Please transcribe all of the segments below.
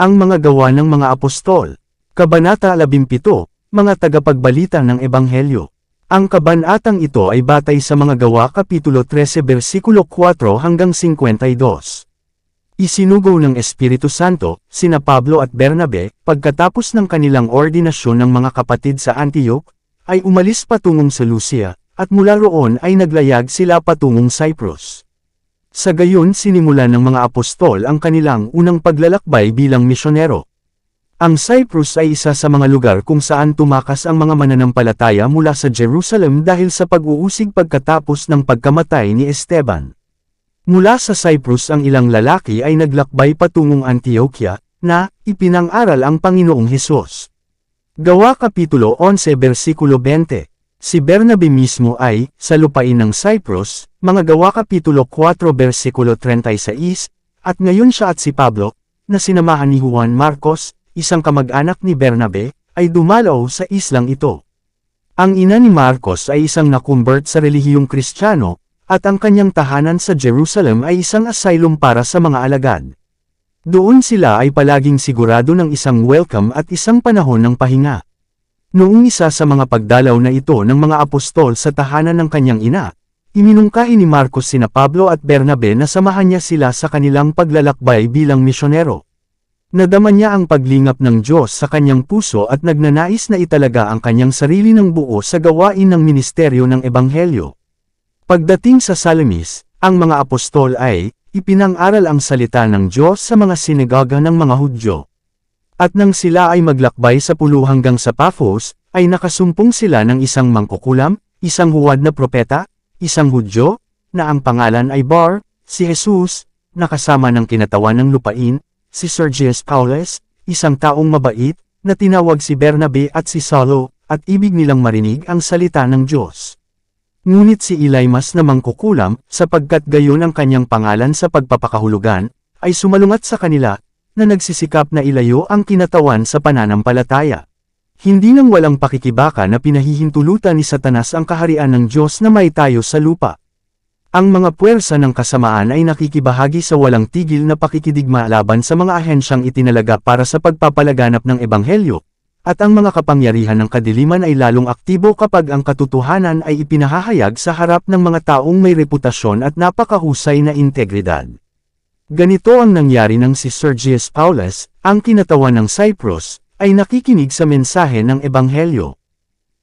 Ang mga gawa ng mga apostol. Kabanata 17, mga tagapagbalita ng Ebanghelyo. Ang kabanatang ito ay batay sa mga gawa Kapitulo 13 versikulo 4 hanggang 52. Isinugo ng Espiritu Santo, sina Pablo at Bernabe, pagkatapos ng kanilang ordinasyon ng mga kapatid sa Antioch, ay umalis patungong Seleucia, at mula roon ay naglayag sila patungong Cyprus. Sa gayon sinimulan ng mga apostol ang kanilang unang paglalakbay bilang misyonero. Ang Cyprus ay isa sa mga lugar kung saan tumakas ang mga mananampalataya mula sa Jerusalem dahil sa pag-uusig pagkatapos ng pagkamatay ni Esteban. Mula sa Cyprus ang ilang lalaki ay naglakbay patungong Antioquia, na ipinang-aral ang Panginoong Hesus. Gawa Kapitulo 11 versikulo 20 Si Bernabe mismo ay, sa lupain ng Cyprus, mga gawa Kapitulo 4 versikulo 36, at ngayon siya at si Pablo, na sinamahan ni Juan Marcos, isang kamag-anak ni Bernabe, ay dumalaw sa islang ito. Ang ina ni Marcos ay isang nakumbert sa relihiyong Kristiyano, at ang kanyang tahanan sa Jerusalem ay isang asylum para sa mga alagad. Doon sila ay palaging sigurado ng isang welcome at isang panahon ng pahinga. Noong isa sa mga pagdalaw na ito ng mga apostol sa tahanan ng kanyang ina, iminungkahi ni Marcos sina Pablo at Bernabe na samahan niya sila sa kanilang paglalakbay bilang misyonero. Nadama niya ang paglingap ng Diyos sa kanyang puso at nagnanais na italaga ang kanyang sarili ng buo sa gawain ng ministeryo ng Ebanghelyo. Pagdating sa Salamis, ang mga apostol ay, ipinang-aral ang salita ng Diyos sa mga sinagoga ng mga Hudyo. At nang sila ay maglakbay sa pulo hanggang sa Paphos, ay nakasumpong sila ng isang mangkukulam, isang huwad na propeta, isang Hudyo, na ang pangalan ay Bar, si Jesus, nakasama ng kinatawan ng lupain, si Sergius Paulus, isang taong mabait, na tinawag si Bernabe at si Saulo, at ibig nilang marinig ang salita ng Diyos. Ngunit si Elimas na mangkukulam, sapagkat gayon ang kanyang pangalan sa pagpapakahulugan, ay sumalungat sa kanila, na nagsisikap na ilayo ang kinatawan sa pananampalataya. Hindi nang walang pakikibaka na pinahihintulutan ni Satanas ang kaharian ng Diyos na may tayo sa lupa. Ang mga puwersa ng kasamaan ay nakikibahagi sa walang tigil na pakikidigma laban sa mga ahensyang itinalaga para sa pagpapalaganap ng ebanghelyo, at ang mga kapangyarihan ng kadiliman ay lalong aktibo kapag ang katotohanan ay ipinahahayag sa harap ng mga taong may reputasyon at napakahusay na integridad. Ganito ang nangyari ng si Sergius Paulus, ang kinatawan ng Cyprus, ay nakikinig sa mensahe ng ebanghelyo.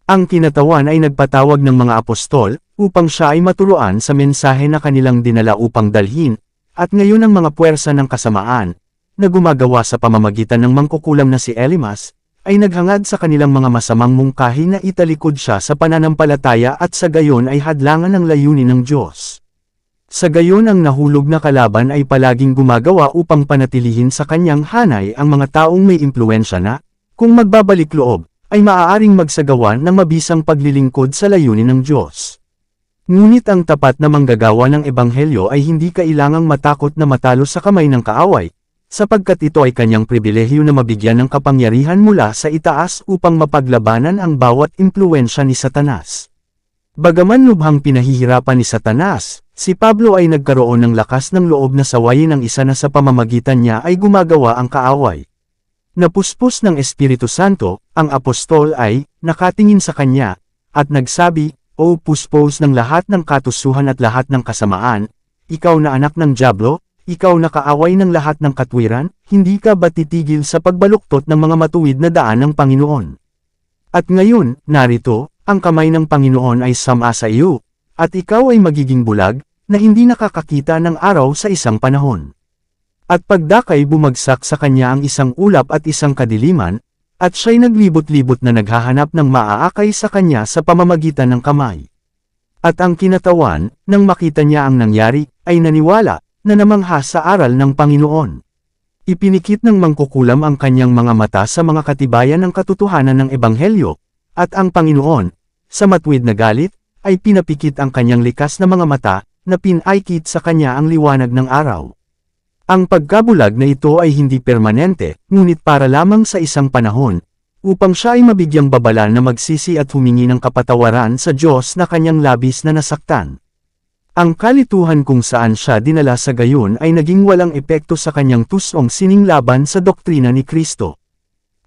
Ang kinatawan ay nagpatawag ng mga apostol, upang siya ay maturuan sa mensahe na kanilang dinala upang dalhin, at ngayon ang mga puwersa ng kasamaan, na gumagawa sa pamamagitan ng mangkukulam na si Elimas, ay naghangad sa kanilang mga masamang mungkahi na italikod siya sa pananampalataya at sa gayon ay hadlangan ng layunin ng Diyos. Sa gayon ang nahulog na kalaban ay palaging gumagawa upang panatilihin sa kanyang hanay ang mga taong may impluensya na, kung magbabalik loob, ay maaaring magsagawa ng mabisang paglilingkod sa layunin ng Diyos. Ngunit ang tapat na manggagawa ng ebanghelyo ay hindi kailangang matakot na matalo sa kamay ng kaaway, sapagkat ito ay kanyang pribilehyo na mabigyan ng kapangyarihan mula sa itaas upang mapaglabanan ang bawat impluensya ni Satanas. Bagaman lubhang pinahihirapan ni Satanas, si Pablo ay nagkaroon ng lakas ng loob na sawayin ang isa na sa pamamagitan niya ay gumagawa ang kaaway. Napuspos ng Espiritu Santo, ang apostol ay, nakatingin sa kanya, at nagsabi, O puspos ng lahat ng katusuhan at lahat ng kasamaan, ikaw na anak ng Diablo, ikaw na kaaway ng lahat ng katwiran, hindi ka ba titigil sa pagbaluktot ng mga matuwid na daan ng Panginoon? At ngayon, narito, ang kamay ng Panginoon ay sama sa iyo, at ikaw ay magiging bulag, na hindi nakakakita ng araw sa isang panahon. At pagdakay bumagsak sa kanya ang isang ulap at isang kadiliman, at siya'y naglibot-libot na naghahanap ng maaakay sa kanya sa pamamagitan ng kamay. At ang kinatawan, nang makita niya ang nangyari, ay naniwala, na namangha sa aral ng Panginoon. Ipinikit ng mangkukulam ang kanyang mga mata sa mga katibayan ng katotohanan ng Ebanghelyo, at ang Panginoon, sa matwid na galit, ay pinapikit ang kanyang likas na mga mata, na pinaykit sa kanya ang liwanag ng araw. Ang pagkabulag na ito ay hindi permanente, ngunit para lamang sa isang panahon, upang siya ay mabigyang babala na magsisi at humingi ng kapatawaran sa Diyos na kanyang labis na nasaktan. Ang kalituhan kung saan siya dinala sa gayon ay naging walang epekto sa kanyang tusong sininglaban sa doktrina ni Kristo.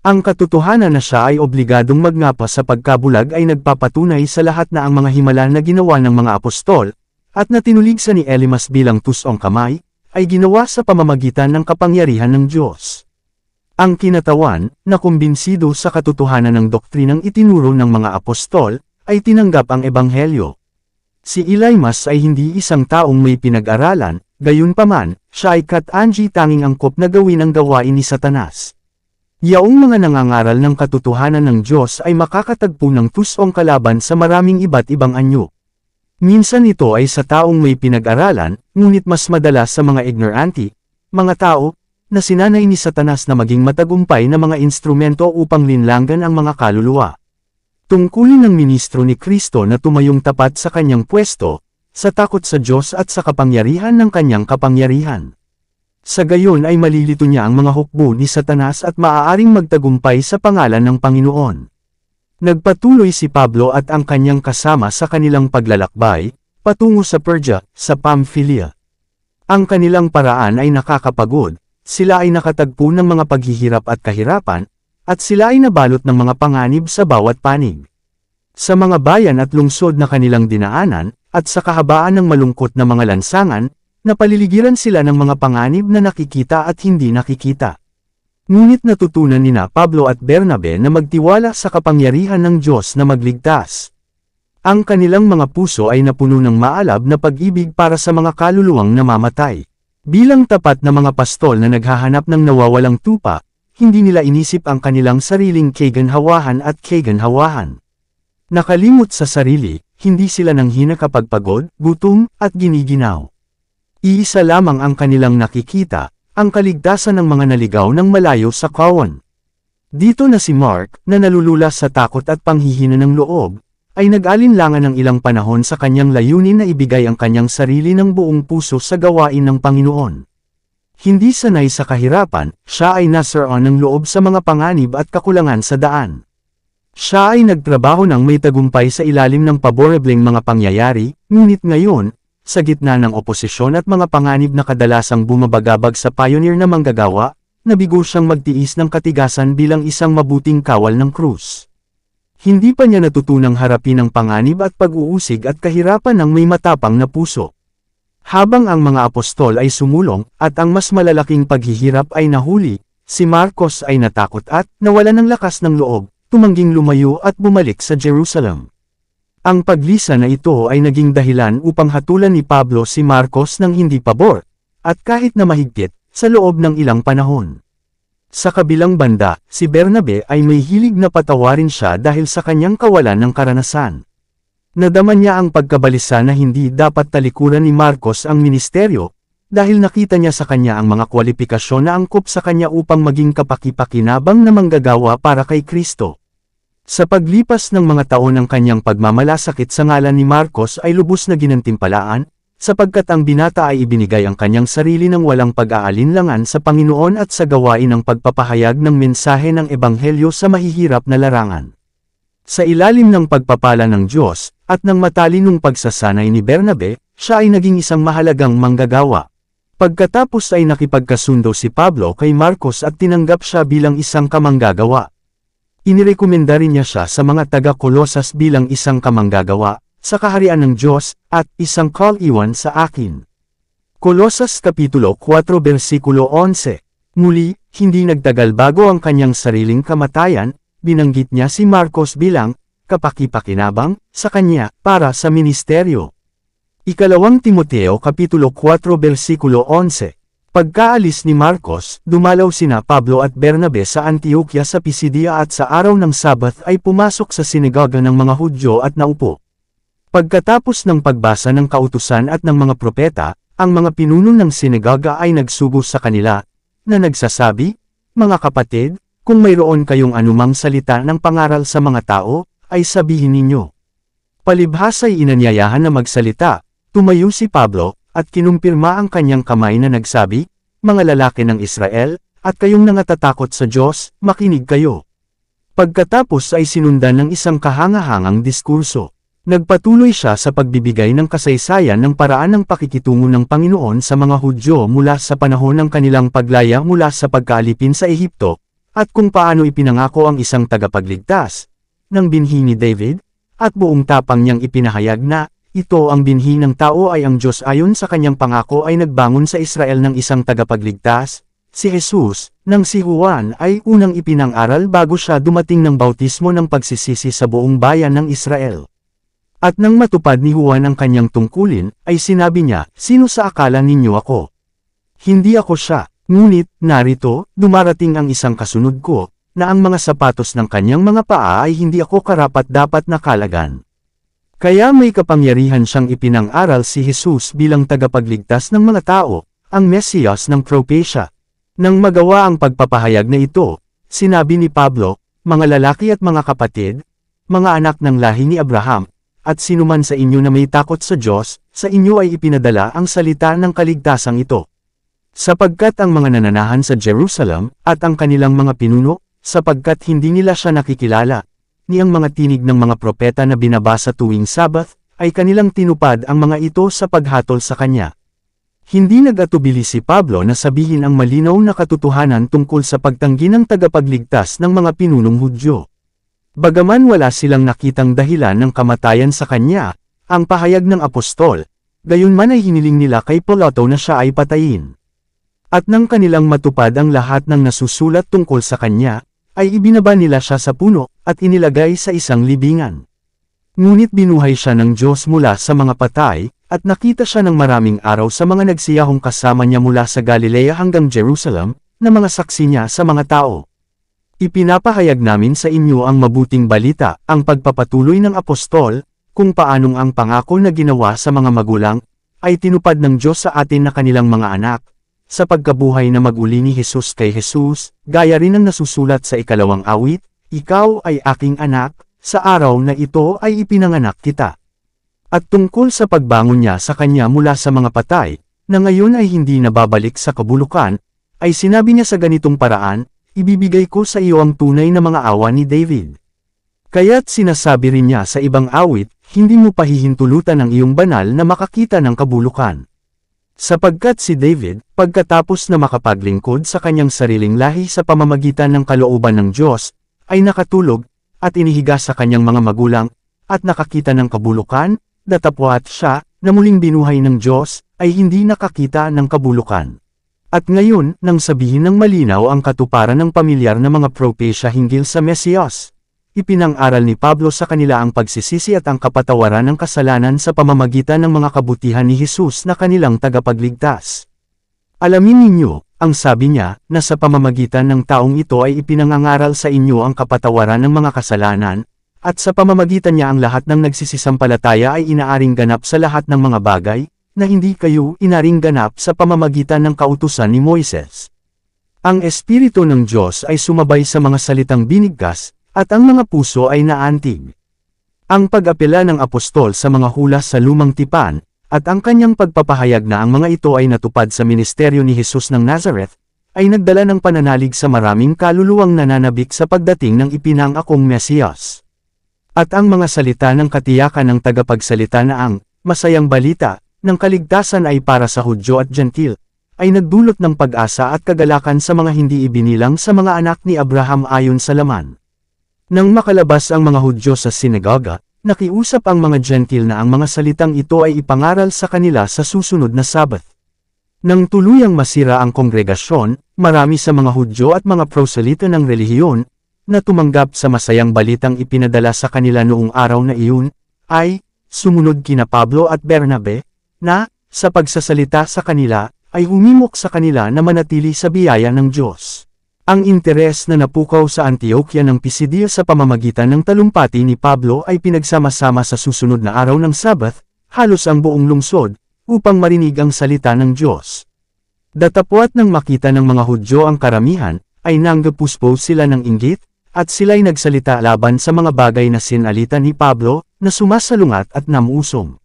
Ang katotohanan na siya ay obligadong magnapa sa pagkabulag ay nagpapatunay sa lahat na ang mga himala na ginawa ng mga apostol, at na tinuligsa ni Elimas bilang tusong kamay, ay ginawa sa pamamagitan ng kapangyarihan ng Diyos. Ang kinatawan, na kumbinsido sa katotohanan ng doktrinang itinuro ng mga apostol, ay tinanggap ang ebanghelyo. Si Elimas ay hindi isang taong may pinag-aralan, gayunpaman, siya ay katanji tanging angkop na gawin ang gawain ni Satanas. Yaong mga nangangaral ng katotohanan ng Diyos ay makakatagpo ng tusong kalaban sa maraming iba't ibang anyo. Minsan ito ay sa taong may pinag-aralan, ngunit mas madalas sa mga ignoranti, mga tao, na sinanay ni Satanas na maging matagumpay na mga instrumento upang linlangan ang mga kaluluwa. Tungkulin ng ministro ni Kristo na tumayong tapat sa kanyang pwesto, sa takot sa Diyos at sa kapangyarihan ng kanyang kapangyarihan. Sa gayon ay malilito niya ang mga hukbo ni Satanas at maaaring magtagumpay sa pangalan ng Panginoon. Nagpatuloy si Pablo at ang kanyang kasama sa kanilang paglalakbay, patungo sa Persia, sa Pamphylia. Ang kanilang paraan ay nakakapagod, sila ay nakatagpo ng mga paghihirap at kahirapan, at sila ay nabalot ng mga panganib sa bawat panig. Sa mga bayan at lungsod na kanilang dinaanan, at sa kahabaan ng malungkot na mga lansangan, napaliligiran sila ng mga panganib na nakikita at hindi nakikita. Ngunit natutunan nina Pablo at Bernabe na magtiwala sa kapangyarihan ng Diyos na magligtas. Ang kanilang mga puso ay napuno ng maalab na pag-ibig para sa mga kaluluwang namamatay. Bilang tapat na mga pastol na naghahanap ng nawawalang tupa, hindi nila inisip ang kanilang sariling kaganhawahan at kaganhawahan. Nakalimot sa sarili, hindi sila nang hina kapag gutom, at giniginaw. Iisa lamang ang kanilang nakikita, ang kaligtasan ng mga naligaw ng malayo sa kawan. Dito na si Mark, na nalulula sa takot at panghihina ng loob, ay nag-alinlangan ng ilang panahon sa kanyang layunin na ibigay ang kanyang sarili ng buong puso sa gawain ng Panginoon. Hindi sanay sa kahirapan, siya ay nasaroon ng loob sa mga panganib at kakulangan sa daan. Siya ay nagtrabaho ng may tagumpay sa ilalim ng paborebleng mga pangyayari, ngunit ngayon, sa gitna ng oposisyon at mga panganib na kadalasang bumabagabag sa pioneer na manggagawa, nabigo siyang magtiis ng katigasan bilang isang mabuting kawal ng krus. Hindi pa niya natutunang harapin ang panganib at pag-uusig at kahirapan ng may matapang na puso. Habang ang mga apostol ay sumulong, at ang mas malalaking paghihirap ay nahuli, si Marcos ay natakot at, nawala ng lakas ng loob, tumangging lumayo at bumalik sa Jerusalem. Ang paglisa na ito ay naging dahilan upang hatulan ni Pablo si Marcos ng hindi pabor, at kahit na mahigpit, sa loob ng ilang panahon. Sa kabilang banda, si Bernabe ay may hilig na patawarin siya dahil sa kanyang kawalan ng karanasan. Nadama niya ang pagkabalisa na hindi dapat talikuran ni Marcos ang ministeryo, dahil nakita niya sa kanya ang mga kwalifikasyon na angkop sa kanya upang maging kapakipakinabang na manggagawa para kay Kristo. Sa paglipas ng mga taon ng kanyang pagmamalasakit sa ngalan ni Marcos ay lubos na ginantimpalaan, sapagkat ang binata ay ibinigay ang kanyang sarili ng walang pag-aalinlangan sa Panginoon at sa gawain ng pagpapahayag ng mensahe ng Ebanghelyo sa mahihirap na larangan. Sa ilalim ng pagpapala ng Diyos, at ng matalinong pagsasanay ni Bernabe, siya ay naging isang mahalagang manggagawa. Pagkatapos ay nakipagkasundo si Pablo kay Marcos at tinanggap siya bilang isang kamanggagawa. Inirekomenda rin niya siya sa mga taga-Kolosas bilang isang kamanggagawa, sa kaharian ng Diyos, at isang call-iwan sa akin. Kolosas Kapitulo 4 Versikulo 11 Muli, hindi nagtagal bago ang kanyang sariling kamatayan, binanggit niya si Marcos bilang, kapakipakinabang, sa kanya, para sa ministeryo. Ikalawang Timoteo Kapitulo 4 Versikulo 11 Pagkaalis ni Marcos, dumalaw sina Pablo at Bernabe sa Antioquia sa Pisidia at sa araw ng Sabath ay pumasok sa sinagoga ng mga Hudyo at naupo. Pagkatapos ng pagbasa ng kautusan at ng mga propeta, ang mga pinuno ng sinagoga ay nagsugo sa kanila, na nagsasabi, Mga kapatid, kung mayroon kayong anumang salita ng pangaral sa mga tao, ay sabihin ninyo. Palibhas ay inanyayahan na magsalita, tumayo si Pablo, at kinumpirma ang kanyang kamay na nagsabi, Mga lalaki ng Israel, at kayong nangatatakot sa Diyos, makinig kayo. Pagkatapos ay sinundan ng isang kahangahangang diskurso. Nagpatuloy siya sa pagbibigay ng kasaysayan ng paraan ng pakikitungo ng Panginoon sa mga Hudyo mula sa panahon ng kanilang paglaya mula sa pagkaalipin sa Ehipto, at kung paano ipinangako ang isang tagapagligtas, ng binhi ni David, at buong tapang niyang ipinahayag na, ito ang binhi ng tao ay ang Diyos ayon sa kanyang pangako ay nagbangon sa Israel ng isang tagapagligtas, si Jesus, nang si Juan ay unang ipinang-aral bago siya dumating ng bautismo ng pagsisisi sa buong bayan ng Israel. At nang matupad ni Juan ang kanyang tungkulin, ay sinabi niya, Sino sa akala ninyo ako? Hindi ako siya, ngunit, narito, dumarating ang isang kasunod ko, na ang mga sapatos ng kanyang mga paa ay hindi ako karapat dapat nakalagan. Kaya may kapangyarihan siyang ipinang-aral si Jesus bilang tagapagligtas ng mga tao, ang Mesiyas ng Propecia. Nang magawa ang pagpapahayag na ito, sinabi ni Pablo, mga lalaki at mga kapatid, mga anak ng lahi ni Abraham, at sinuman sa inyo na may takot sa Diyos, sa inyo ay ipinadala ang salita ng kaligtasang ito. Sapagkat ang mga nananahan sa Jerusalem, at ang kanilang mga pinuno, sapagkat hindi nila siya nakikilala, ni ang mga tinig ng mga propeta na binabasa tuwing Sabbath, ay kanilang tinupad ang mga ito sa paghatol sa kanya. Hindi nagatubili si Pablo na sabihin ang malinaw na katotohanan tungkol sa pagtanggi ng tagapagligtas ng mga pinunong Hudyo. Bagaman wala silang nakitang dahilan ng kamatayan sa kanya, ang pahayag ng apostol, gayunman ay hiniling nila kay Poloto na siya ay patayin. At nang kanilang matupad ang lahat ng nasusulat tungkol sa kanya, ay ibinaba nila siya sa puno, at inilagay sa isang libingan. Ngunit binuhay siya ng Diyos mula sa mga patay, at nakita siya ng maraming araw sa mga nagsiyahong kasama niya mula sa Galilea hanggang Jerusalem, na mga saksi niya sa mga tao. Ipinapahayag namin sa inyo ang mabuting balita, ang pagpapatuloy ng apostol, kung paanong ang pangako na ginawa sa mga magulang, ay tinupad ng Diyos sa atin na kanilang mga anak, sa pagkabuhay na maguli ni Jesus kay Jesus, gaya rin ang nasusulat sa ikalawang awit, Ikaw ay aking anak, sa araw na ito ay ipinanganak kita. At tungkol sa pagbangon niya sa kanya mula sa mga patay, na ngayon ay hindi nababalik sa kabulukan, ay sinabi niya sa ganitong paraan, ibibigay ko sa iyo ang tunay na mga awa ni David. Kaya't sinasabi rin niya sa ibang awit, hindi mo pahihintulutan ang iyong banal na makakita ng kabulukan. Sapagkat si David, pagkatapos na makapaglingkod sa kanyang sariling lahi sa pamamagitan ng kalooban ng Diyos, ay nakatulog, at inihiga sa kanyang mga magulang, at nakakita ng kabulukan, datapwat siya, na muling binuhay ng Diyos, ay hindi nakakita ng kabulukan. At ngayon, nang sabihin ng malinaw ang katuparan ng pamilyar na mga propesya hinggil sa Mesiyas, ipinang-aral ni Pablo sa kanila ang pagsisisi at ang kapatawaran ng kasalanan sa pamamagitan ng mga kabutihan ni Jesus na kanilang tagapagligtas. Alamin ninyo, ang sabi niya, na sa pamamagitan ng taong ito ay ipinangangaral sa inyo ang kapatawaran ng mga kasalanan, at sa pamamagitan niya ang lahat ng nagsisisampalataya ay inaaring ganap sa lahat ng mga bagay, na hindi kayo inaring ganap sa pamamagitan ng kautusan ni Moises. Ang Espiritu ng Diyos ay sumabay sa mga salitang binigkas, at ang mga puso ay naantig. Ang pag-apela ng apostol sa mga hula sa lumang tipan, at ang kanyang pagpapahayag na ang mga ito ay natupad sa ministeryo ni Jesus ng Nazareth, ay nagdala ng pananalig sa maraming kaluluwang nananabik sa pagdating ng ipinangakong Mesiyas. At ang mga salita ng katiyakan ng tagapagsalita na ang masayang balita ng kaligtasan ay para sa Hudyo at Gentil, ay nagdulot ng pag-asa at kagalakan sa mga hindi ibinilang sa mga anak ni Abraham ayon sa laman. Nang makalabas ang mga Hudyo sa sinagoga, nakiusap ang mga Gentil na ang mga salitang ito ay ipangaral sa kanila sa susunod na Sabbath. Nang tuluyang masira ang kongregasyon, marami sa mga Hudyo at mga proselito ng relihiyon, na tumanggap sa masayang balitang ipinadala sa kanila noong araw na iyon, ay, sumunod kina Pablo at Bernabe, na, sa pagsasalita sa kanila, ay humimok sa kanila na manatili sa biyaya ng Diyos. Ang interes na napukaw sa Antioquia ng Pisidia sa pamamagitan ng talumpati ni Pablo ay pinagsama-sama sa susunod na araw ng Sabbath, halos ang buong lungsod, upang marinig ang salita ng Diyos. Datapwat nang makita ng mga Hudyo ang karamihan, ay nanggapuspo sila ng inggit, at sila'y nagsalita laban sa mga bagay na sinalita ni Pablo, na sumasalungat at namusong.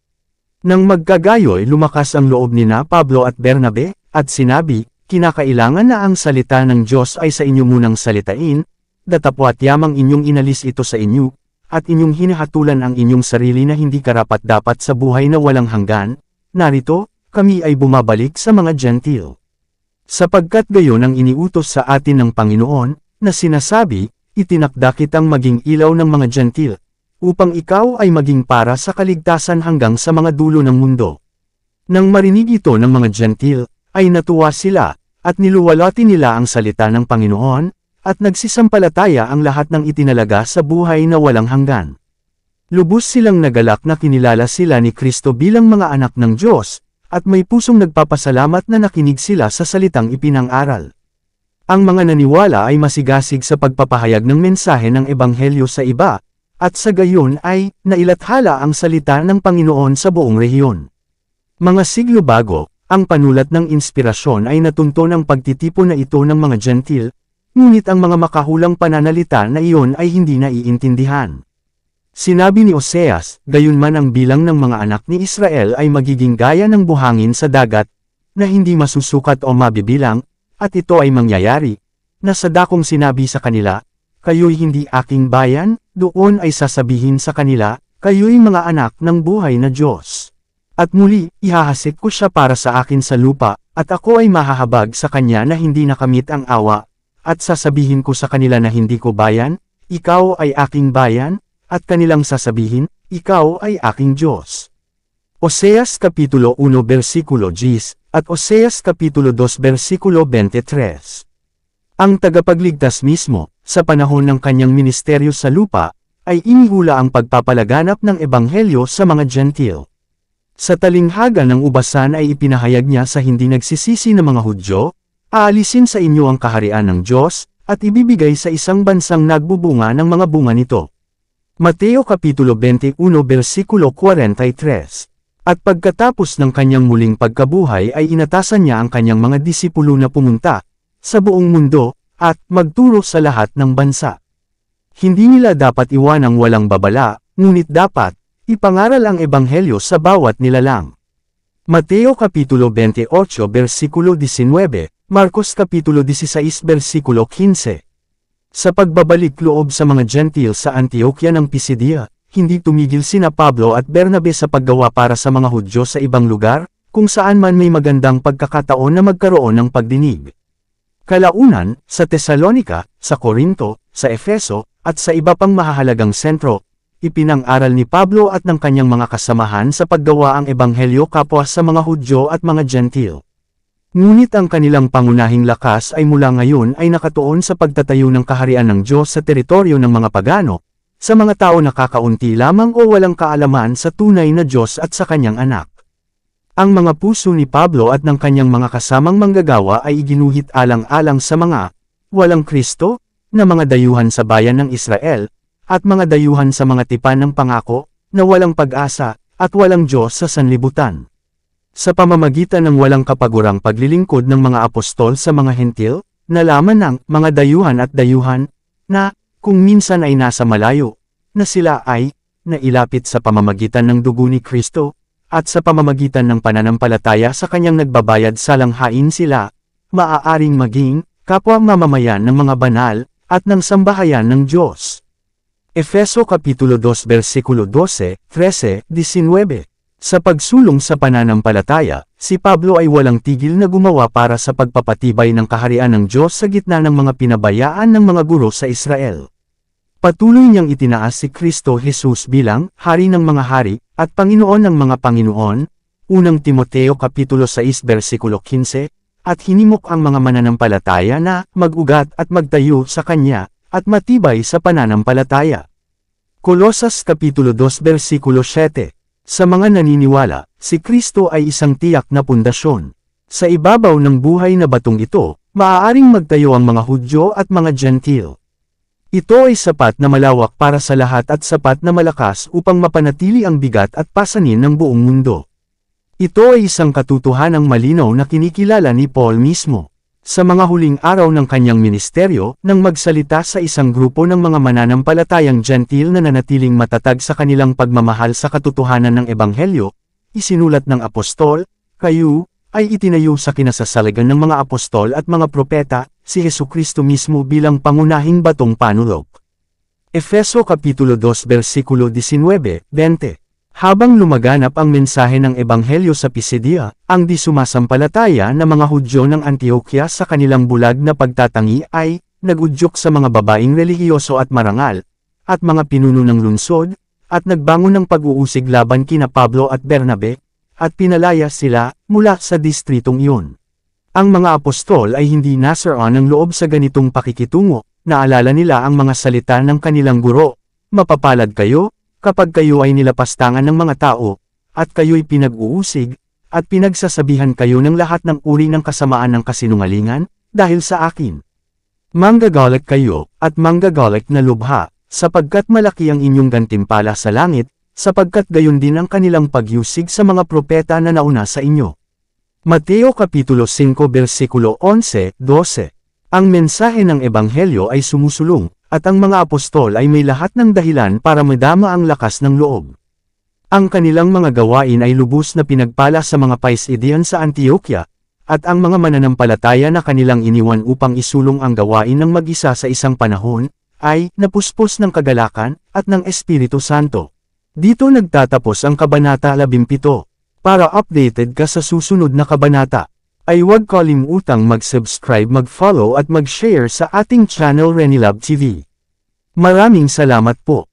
Nang magkagayoy lumakas ang loob ni na Pablo at Bernabe, at sinabi, kinakailangan na ang salita ng Diyos ay sa inyo munang salitain, datapwat yamang inyong inalis ito sa inyo, at inyong hinahatulan ang inyong sarili na hindi karapat-dapat sa buhay na walang hanggan, narito, kami ay bumabalik sa mga gentil. Sapagkat gayon ang iniutos sa atin ng Panginoon, na sinasabi, itinakda kitang maging ilaw ng mga gentil, upang ikaw ay maging para sa kaligtasan hanggang sa mga dulo ng mundo. Nang marinig ito ng mga gentil, ay natuwa sila, at niluwalati nila ang salita ng Panginoon, at nagsisampalataya ang lahat ng itinalaga sa buhay na walang hanggan. Lubos silang nagalak na kinilala sila ni Kristo bilang mga anak ng Diyos, at may pusong nagpapasalamat na nakinig sila sa salitang ipinang-aral. Ang mga naniwala ay masigasig sa pagpapahayag ng mensahe ng Ebanghelyo sa iba, at sa gayon ay nailathala ang salita ng Panginoon sa buong rehiyon. Mga siglo bago, ang panulat ng inspirasyon ay natunto ng pagtitipon na ito ng mga gentil, ngunit ang mga makahulang pananalita na iyon ay hindi naiintindihan. Sinabi ni Oseas, gayunman ang bilang ng mga anak ni Israel ay magiging gaya ng buhangin sa dagat, na hindi masusukat o mabibilang, at ito ay mangyayari, na sa dakong sinabi sa kanila, kayo'y hindi aking bayan, doon ay sasabihin sa kanila, kayo'y mga anak ng buhay na Diyos. At muli, ihahasik ko siya para sa akin sa lupa, at ako ay mahahabag sa kanya na hindi nakamit ang awa, at sasabihin ko sa kanila na hindi ko bayan, ikaw ay aking bayan, at kanilang sasabihin, ikaw ay aking Diyos. Oseas Kapitulo 1 Versikulo 10, at Oseas Kapitulo 2 Versikulo 23. Ang tagapagligtas mismo, sa panahon ng kanyang ministeryo sa lupa, ay inihula ang pagpapalaganap ng ebanghelyo sa mga gentil. Sa talinghaga ng ubasan ay ipinahayag niya sa hindi nagsisisi na mga Hudyo, aalisin sa inyo ang kaharian ng Diyos, at ibibigay sa isang bansang nagbubunga ng mga bunga nito. Mateo Kapitulo 21 Versikulo 43 At pagkatapos ng kanyang muling pagkabuhay ay inatasan niya ang kanyang mga disipulo na pumunta, sa buong mundo, at magturo sa lahat ng bansa. Hindi nila dapat iwanang walang babala, ngunit dapat, ipangaral ang ebanghelyo sa bawat nilalang. Mateo Kapitulo 28 Versikulo 19, Marcos Kapitulo 16 Versikulo 15 sa pagbabalik loob sa mga gentil sa Antioquia ng Pisidia, hindi tumigil sina Pablo at Bernabe sa paggawa para sa mga Hudyo sa ibang lugar, kung saan man may magandang pagkakataon na magkaroon ng pagdinig. Kalaunan, sa Tesalonika, sa Corinto, sa Efeso, at sa iba pang mahahalagang sentro, ipinang-aral ni Pablo at ng kanyang mga kasamahan sa paggawa ang ebanghelyo kapwa sa mga Hudyo at mga gentil. Ngunit ang kanilang pangunahing lakas ay mula ngayon ay nakatuon sa pagtatayo ng kaharian ng Diyos sa teritoryo ng mga pagano, sa mga tao na kakaunti lamang o walang kaalaman sa tunay na Diyos at sa kanyang anak. Ang mga puso ni Pablo at ng kanyang mga kasamang manggagawa ay iginuhit alang-alang sa mga walang Kristo, na mga dayuhan sa bayan ng Israel, at mga dayuhan sa mga tipan ng pangako, na walang pag-asa, at walang Diyos sa sanlibutan. Sa pamamagitan ng walang kapagurang paglilingkod ng mga apostol sa mga hentil, nalaman ng mga dayuhan at dayuhan, na, kung minsan ay nasa malayo, na sila ay, nailapit sa pamamagitan ng dugo ni Kristo, at sa pamamagitan ng pananampalataya sa kanyang nagbabayad sa langhain sila, maaaring maging, kapwa mamamayan ng mga banal, at ng sambahayan ng Diyos. Efeso Kapitulo 2 Versikulo 12, 13, 19 sa pagsulong sa pananampalataya, si Pablo ay walang tigil na gumawa para sa pagpapatibay ng kaharian ng Diyos sa gitna ng mga pinabayaan ng mga guro sa Israel. Patuloy niyang itinaas si Kristo Jesus bilang Hari ng mga hari at Panginoon ng mga Panginoon, unang Timoteo Kapitulo 6 versikulo 15, at hinimok ang mga mananampalataya na mag-ugat at magtayo sa Kanya, at matibay sa pananampalataya. Kolosas Kapitulo 2 versikulo 7 sa mga naniniwala, si Kristo ay isang tiyak na pundasyon. Sa ibabaw ng buhay na batong ito, maaaring magtayo ang mga Hudyo at mga Gentil. Ito ay sapat na malawak para sa lahat at sapat na malakas upang mapanatili ang bigat at pasanin ng buong mundo. Ito ay isang katotohanang malinaw na kinikilala ni Paul mismo. Sa mga huling araw ng kanyang ministeryo, nang magsalita sa isang grupo ng mga mananampalatayang gentil na nanatiling matatag sa kanilang pagmamahal sa katotohanan ng Ebanghelyo, isinulat ng apostol, kayo, ay itinayo sa kinasasaligan ng mga apostol at mga propeta, si Heso Kristo mismo bilang pangunahing batong panulok. Efeso Kapitulo 2 Versikulo 19, 20 Habang lumaganap ang mensahe ng Ebanghelyo sa Pisidia, ang di sumasampalataya na mga Hudyo ng Antioquia sa kanilang bulag na pagtatangi ay, nagudyok sa mga babaeng relihiyoso at marangal, at mga pinuno ng lungsod, at nagbangon ng pag-uusig laban kina Pablo at Bernabe, at pinalaya sila, mula sa distritong iyon. Ang mga apostol ay hindi nasaroon ng loob sa ganitong pakikitungo, naalala nila ang mga salita ng kanilang guro, mapapalad kayo, kapag kayo ay nilapastangan ng mga tao, at kayo'y pinag-uusig, at pinagsasabihan kayo ng lahat ng uri ng kasamaan ng kasinungalingan, dahil sa akin. Manggagalit kayo, at manggagalit na lubha, sapagkat malaki ang inyong gantimpala sa langit, sapagkat gayon din ang kanilang pagyusig sa mga propeta na nauna sa inyo. Mateo Kapitulo 5 Versikulo 11, 12 Ang mensahe ng Ebanghelyo ay sumusulong, at ang mga apostol ay may lahat ng dahilan para madama ang lakas ng loob. Ang kanilang mga gawain ay lubos na pinagpala sa mga paisidian sa Antioquia, at ang mga mananampalataya na kanilang iniwan upang isulong ang gawain ng mag-isa sa isang panahon, ay napuspos ng kagalakan at ng Espiritu Santo. Dito nagtatapos ang Kabanata 17. Para updated ka sa susunod na kabanata, ay huwag kalimutang mag-subscribe, mag-follow at mag-share sa ating channel Renilab TV. Maraming salamat po.